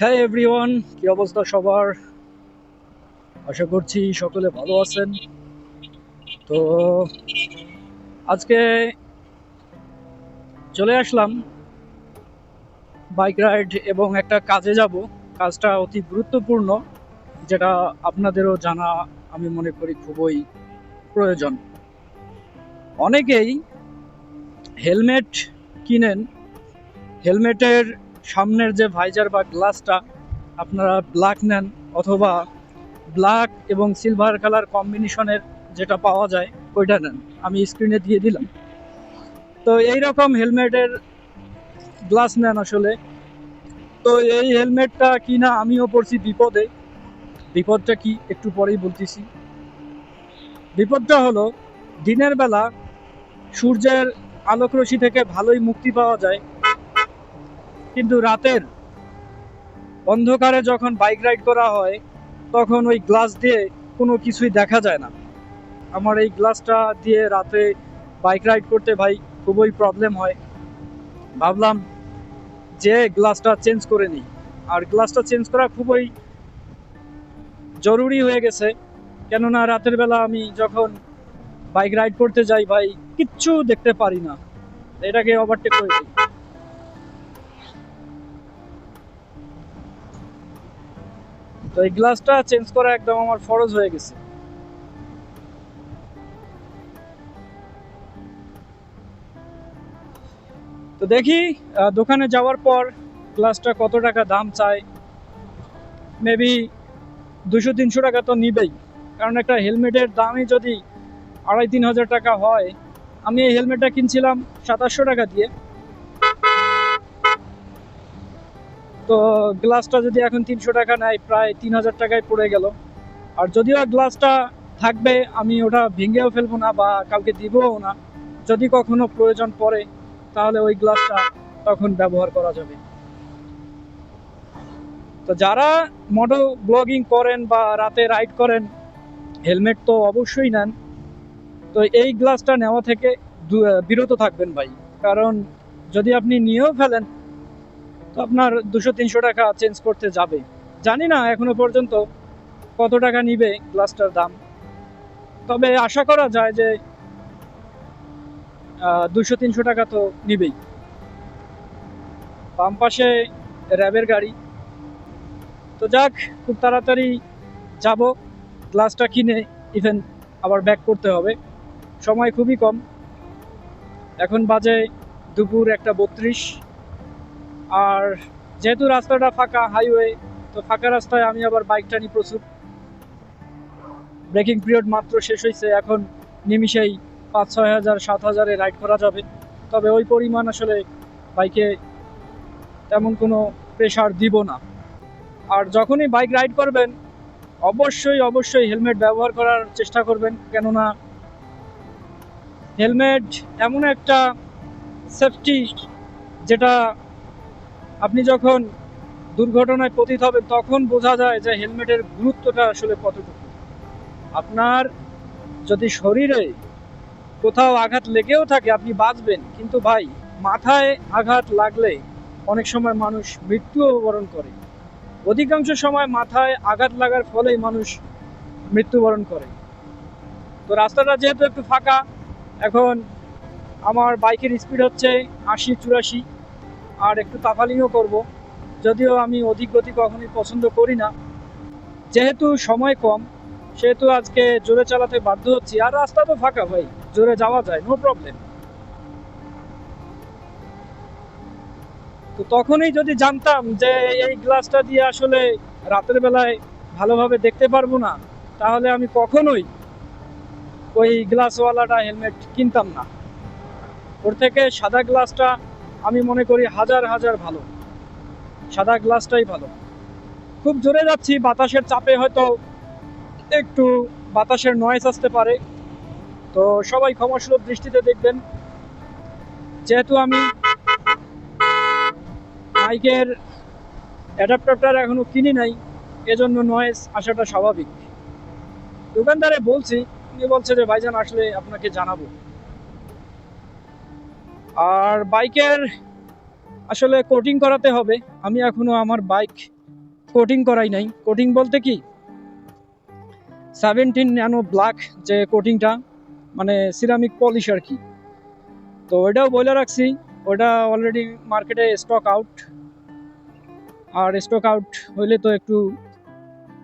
হ্যাঁ এভরিওয়ান কি অবস্থা সবার? আশা করছি সকলে ভালো আছেন। তো আজকে চলে আসলাম বাইক রাইড এবং একটা কাজে যাব। কাজটা অতি গুরুত্বপূর্ণ, যেটা আপনাদেরও জানা আমি মনে করি খুবই প্রয়োজন। অনেকেই হেলমেট কিনেন। হেলমেটের সামনের যে ভাইজার বা গ্লাসটা আপনারা ব্ল্যাক নেন অথবা ব্ল্যাক এবং সিলভার কালার কম্বিনেশনের যেটা পাওয়া যায়, ওইটা নেন। আমি স্ক্রিনে দিয়ে দিলাম। তো এই রকম হেলমেটের গ্লাস নেন আসলে। তো এই হেলমেটটা কিনা আমিও পড়ছি বিপদে। বিপদটা কি একটু পরেই বলতেছি। বিপদটা হলো, দিনের বেলা সূর্যের আলোক রশ্মি থেকে ভালোই মুক্তি পাওয়া যায়। কিন্তু রাতের অন্ধকারে যখন বাইক রাইড করা হয়, তখন ওই গ্লাস দিয়ে কোনো কিছুই দেখা যায় না। আমার এই গ্লাসটা দিয়ে রাতে বাইক রাইড করতে ভাই খুবই প্রবলেম হয়। ভাবলাম যে গ্লাসটা চেঞ্জ করে নিই। আর গ্লাসটা চেঞ্জ করা খুবই জরুরি হয়ে গেছে। কেননা রাতের বেলা আমি যখন বাইক রাইড করতে যাই ভাই, কিচ্ছু দেখতে পারি না। এটাকে ওভারটেক করে দিই তো এই গ্লাসটা চেঞ্জ করা একদম আমার ফরজ হয়ে গেছে। তো দেখি দোকানে যাওয়ার পর গ্লাসটা কত টাকা দাম চায় মেবি দুশো তিনশো টাকা তো নিবেই। কারণ একটা হেলমেটের দামই যদি আড়াই, তিন হাজার টাকা হয়, আমি এই হেলমেটটা কিনছিলাম সাতাশশো টাকা দিয়ে। তো গ্লাসটা যদি এখন তিনশো টাকা নেয়, প্রায় তিন হাজার টাকায় পড়ে গেল। আর যদিও গ্লাসটা থাকবে, আমি ওটা ভেঙেও ফেলব না বা কাউকে দিবও না। যদি কখনো প্রয়োজন পড়ে, তাহলে ওই গ্লাসটা তখন ব্যবহার করা যাবে। তো যারা মোটো ব্লগিং করেন বা রাতে রাইড করেন হেলমেট তো অবশ্যই নেন। তো এই গ্লাসটা নেওয়া থেকে বিরত থাকবেন ভাই। কারণ যদি আপনি নিয়েও ফেলেন তো আপনার দুশো, তিনশো টাকা চেঞ্জ করতে যাবে। জানি না এখনও পর্যন্ত কত টাকা নিবে গ্লাসটার দাম। তবে আশা করা যায় যে দুশো, তিনশো টাকা তো নিবেই। বাম পাশে র্যাবের গাড়ি। তো যাক, খুব তাড়াতাড়ি যাব। গ্লাসটা কিনে ইভেন আবার ব্যাক করতে হবে। সময় খুবই কম। এখন বাজে দুপুর একটা বত্রিশ। আর যেহেতু রাস্তাটা ফাঁকা হাইওয়ে তো ফাঁকা রাস্তায় আমি আবার বাইকটা নিই প্রচুর। ব্রেকিং পিরিয়ড মাত্র শেষ হয়েছে এখন নিমিষেই পাঁচ, ছয় হাজার, সাত হাজারে রাইড করা যাবে। তবে ওই পরিমাণ আসলে বাইকে তেমন কোনো প্রেশার দিব না। আর যখনই বাইক রাইড করবেন, অবশ্যই অবশ্যই হেলমেট ব্যবহার করার চেষ্টা করবেন। কেননা হেলমেট এমন একটা সেফটি যেটা আপনি যখন দুর্ঘটনায় পতিত হবেন, তখন বোঝা যায় যে হেলমেটের গুরুত্বটা আসলে কতটুকু। আপনার যদি শরীরে কোথাও আঘাত লেগেও থাকে, আপনি বাঁচবেন। কিন্তু ভাই, মাথায় আঘাত লাগলে অনেক সময় মানুষ মৃত্যুও বরণ করে। অধিকাংশ সময় মাথায় আঘাত লাগার ফলেই মানুষ মৃত্যুবরণ করে। তো রাস্তাটা যেহেতু একটু ফাঁকা, এখন আমার বাইকের স্পিড হচ্ছে আশি চুরাশি। আর একটু তাফালিংও করব। যদিও আমি অধিক গতি কখনোই পছন্দ করি না। যেহেতু সময় কম, সেহেতু আজকে জোরে চালাতে বাধ্য হচ্ছি। আর রাস্তা তো ফাঁকা ভাই, জোরে যাওয়া যায় নো প্রবলেম তো তখনই যদি জানতাম যে এই গ্লাসটা দিয়ে আসলে রাতের বেলায় ভালোভাবে দেখতে পারব না, তাহলে আমি কখনোই ওই গ্লাসওয়ালাটা হেলমেট কিনতাম না। ওর থেকে সাদা গ্লাসটা আমি মনে করি হাজার হাজার ভালো। সাদা গ্লাসটাই ভালো। খুব জোরে যাচ্ছি, বাতাসের চাপে হয়তো একটু বাতাসের নয়েজ আসতে পারে। তো সবাই ক্ষমাসুলভ দৃষ্টিতে দেখবেন। যেহেতু আমি মাইকের অ্যাডাপ্টারটা এখনও কিনি নাই, এজন্য নয়েজ আসাটা স্বাভাবিক। দোকানদারে বলছি, উনি বলছে যে, ভাইজান, আসলে আপনাকে জানাব। আর বাইকের আসলে কোটিং করাতে হবে। আমি এখনও আমার বাইক কোটিং করাই নাই। কোটিং বলতে কি? সেভেন্টিন ন্যানো ব্ল্যাক যে কোটিংটা মানে সিরামিক পলিশ আর কি। তো ওইটাও বলে রাখছি। ওটা অলরেডি মার্কেটে স্টক আউট আর স্টক আউট হইলে তো একটু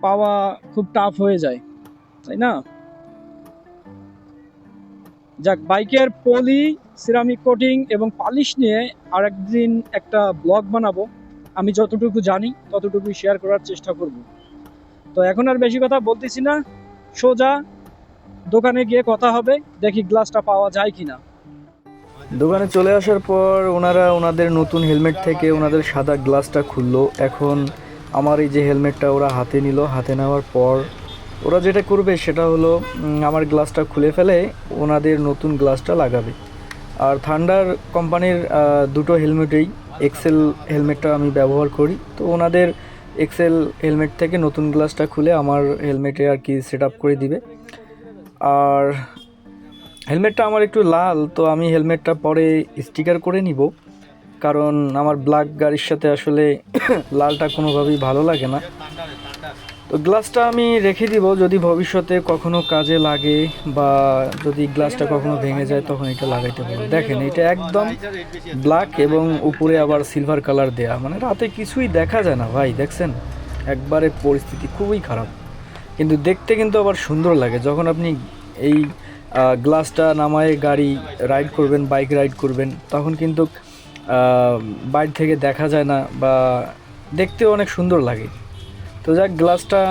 পাওয়া খুব টাফ হয়ে যায়। তাই না? যাক, বাইকের পলি সিরামিক কোটিং এবং পালিশ নিয়ে আর একদিন একটা ব্লগ বানাবো। আমি যতটুকু জানি ততটুকু শেয়ার করার চেষ্টা করব। তো এখন আর বেশি কথা বলতেছি না। সোজা দোকানে গিয়ে কথা হবে, দেখি গ্লাসটা পাওয়া যায় কিনা। দোকানে চলে আসার পর ওনারা ওনাদের নতুন হেলমেট থেকে ওনাদের সাদা গ্লাসটা খুললো। এখন আমার এই যে হেলমেটটা ওরা হাতে নিল, হাতে নেওয়ার পর ওরা যেটা করবে সেটা হলো আমার গ্লাসটা খুলে ফেলে, ওনাদের নতুন গ্লাসটা লাগাবে। আর থান্ডার কোম্পানির দুটো হেলমেটেই এক্সেল হেলমেটটা আমি ব্যবহার করি। তো ওনাদের এক্সেল হেলমেট থেকে নতুন গ্লাসটা খুলে আমার হেলমেটে আর কি সেট করে দিবে। আর হেলমেটটা আমার একটু লাল, তো আমি হেলমেটটা পরে স্টিকার করে নিব। কারণ আমার ব্ল্যাক গাড়ির সাথে আসলে লালটা কোনোভাবেই ভালো লাগে না। তো গ্লাসটা আমি রেখে দিব যদি ভবিষ্যতে কখনো কাজে লাগে বা যদি গ্লাসটা কখনো ভেঙে যায়, তখন এটা লাগাইতে পারব দেখেন, এটা একদম ব্ল্যাক এবং উপরে আবার সিলভার কালার দেয়া। মানে রাতে কিছুই দেখা যায় না, ভাই, দেখছেন? একবারে পরিস্থিতি খুবই খারাপ। কিন্তু দেখতে কিন্তু আবার সুন্দর লাগে। যখন আপনি এই গ্লাসটা নামায় গাড়ি রাইড করবেন বাইক রাইড করবেন, তখন কিন্তু বাইর থেকে দেখা যায় না বা দেখতেও অনেক সুন্দর লাগে। তো যাক গ্লাসটা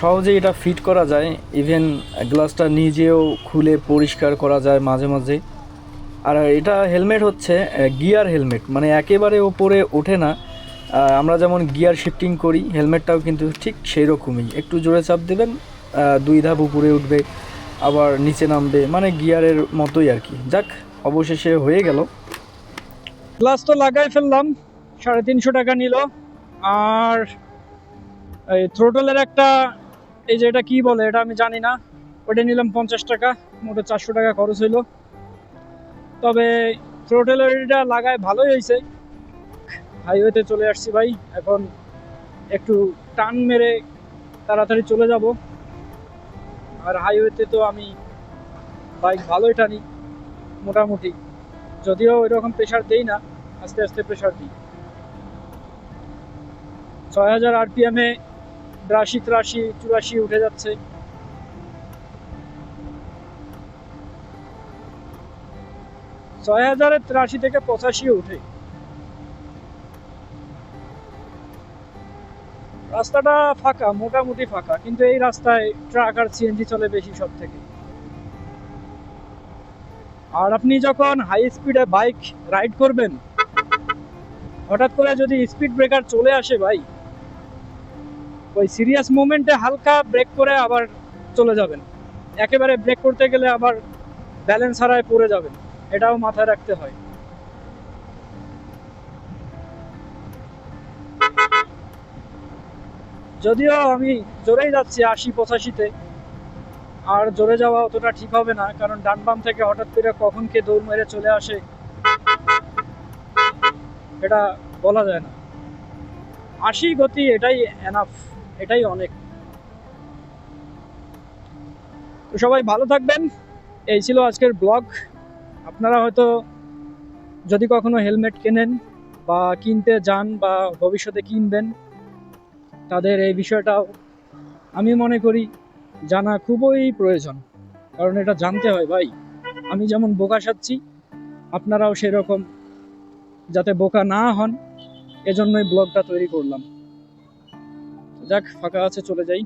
সহজেই এটা ফিট করা যায়। ইভেন গ্লাসটা নিজেও খুলে পরিষ্কার করা যায় মাঝে মাঝে আর এটা হেলমেট হচ্ছে গিয়ার হেলমেট মানে একেবারে ওপরে ওঠে না। আমরা যেমন গিয়ার শিফটিং করি হেলমেটটাও কিন্তু ঠিক সেই রকমই একটু জোরে চাপ দেবেন দুই ধাপ উপরে উঠবে, আবার নিচে নামবে মানে গিয়ারের মতোই আর কি। যাক, অবশেষে হয়ে গেল। গ্লাস তো লাগাই ফেললাম, সাড়ে তিনশো টাকা নিল। আর এই থ্রোটলের একটা, এই যে এটা কি বলে, এটা আমি জানি না। ওটা নিলাম পঞ্চাশ টাকা, মোটে চারশো টাকা খরচ হইল। তবে থ্রোটলের এটা লাগায় ভালোই হয়েছে হাইওয়েতে চলে আসছি ভাই, এখন একটু টান মেরে তাড়াতাড়ি চলে যাব। আর হাইওয়েতে তো আমি বাইক ভালোই টানি, মোটামুটি। যদিও ওই রকম প্রেশার দেই না, আস্তে আস্তে প্রেশার দিই। ছয় হাজার আরপিএমে বিরাশি, তিরাশি, চুরাশি উঠে যাচ্ছে। ছয় হাজারের তিরাশি থেকে পঁচাশি উঠে। রাস্তাটা ফাঁকা, মোটামুটি ফাঁকা, কিন্তু এই রাস্তায় ট্রাক আর সিএনজি চলে বেশি সব থেকে আর আপনি যখন হাই স্পিডে বাইক রাইড করবেন, হঠাৎ করে যদি স্পিড ব্রেকার চলে আসে ভাই ওই সিরিয়াস মোমেন্টে হালকা ব্রেক করে আবার চলে যাবেন। একেবারে ব্রেক করতে গেলে আবার ব্যালেন্স হারায় পড়ে যাবেন। এটাও মাথায় রাখতে হয়। যদিও আমি জোরেই যাচ্ছি আশি পঁচাশিতে, আর জোরে যাওয়া অতটা ঠিক হবে না, কারণ ডান বাম থেকে হঠাৎ করে কখন কে দৌড় মেরে চলে আসে, এটা বলা যায় না। আশি গতি এটাই এনাফ এটাই অনেক। তো সবাই ভালো থাকবেন। এই ছিল আজকের ব্লগ। আপনারা হয়তো যদি কখনো হেলমেট কেনেন বা কিনতে যান বা ভবিষ্যতে কিনবেন, তাদের এই বিষয়টাও আমি মনে করি জানা খুবই প্রয়োজন। কারণ এটা জানতে হয়, ভাই, আমি যেমন বোকা সাচ্ছি আপনারাও সেরকম যাতে বোকা না হন। এজন্যই ব্লগটা তৈরি করলাম। যাক ফাঁকা আছে চলে যাই।